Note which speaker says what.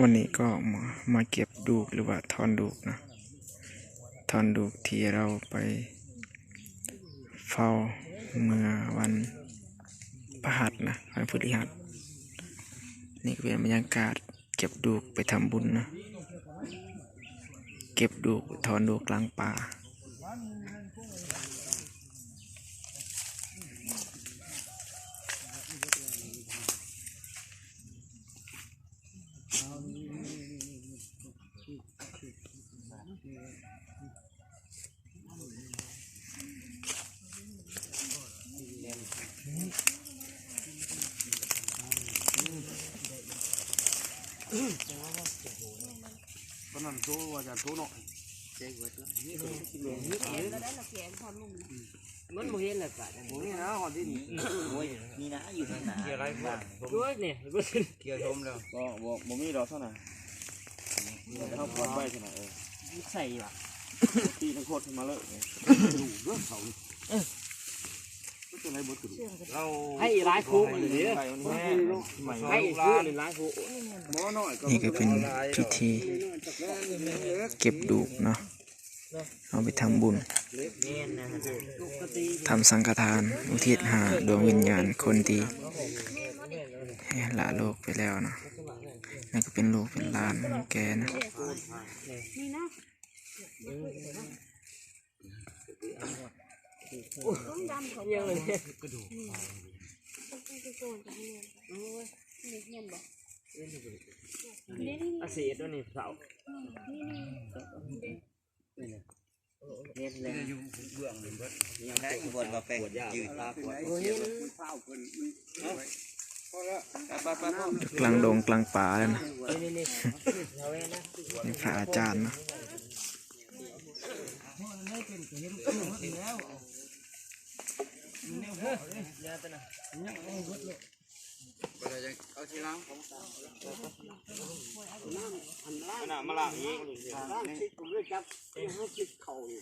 Speaker 1: วันนี้ก็มามาเก็บดูกหรือว่าทอนดูกนะทอนดูกที่เราไปเฝ้าเมื่อวันพฤหัสนะวันพฤหัสนี่ก็เป็นบรรยากาศเก็บดูกไปทำบุญนะ เก็บดูกทอนดูกกลางป่า
Speaker 2: ตอนนั้นโทรว่าจะโทรเนาะ
Speaker 3: มันบ่เห็นแล้วก็
Speaker 2: ผมนี่นนะหอนที่นี่
Speaker 3: มีนะอยู่ในหนา
Speaker 2: เกี่ยวไรพวก
Speaker 3: ด้วยเนี่ยบ่สิ
Speaker 2: เกี่ยวชมแล้วก็บ่บ่มีดอกเท่าไหร่เฮาปวดไว้เท่าไหร่เออ
Speaker 3: ใส่ว่ะ
Speaker 2: ตีทั้งโคตรมาเลยดูเรื่องเขาเออ ก็ตัวไหนบ่ถึงเรา
Speaker 3: ให้หลายคู่อยู่นี่
Speaker 2: ไปวันนี้ใหม่
Speaker 3: ให้คู่หรือหลายคู่
Speaker 2: หมอน้อยก็
Speaker 1: นี่ก็เป็นพิธีเก็บดูกเนาะเอาไปทำบุญ
Speaker 3: แม่นนะปกติ
Speaker 1: ทำสังฆทาน อุทิศหาดวงวิญญาณคนดีให้ละโลกไปแล้วเนาะนั่นก็เป็นลูกเป็นหลาน ของแกนะ
Speaker 3: ยังเลยอาเสียตัวนี้เสาเห็นแล้ว
Speaker 4: ยังได้อีบนมาแปลงยืดตาปวด
Speaker 3: โอ้ย
Speaker 4: ไปไปไป
Speaker 1: กลางดงกลางป่าแล้วนะ
Speaker 3: นี่
Speaker 1: พระอาจารย์นะ
Speaker 2: เอาทีหลังน่ะ มาล้างนี้
Speaker 3: ล้างชิดผมด้วยจับให้ชิดเข่านี่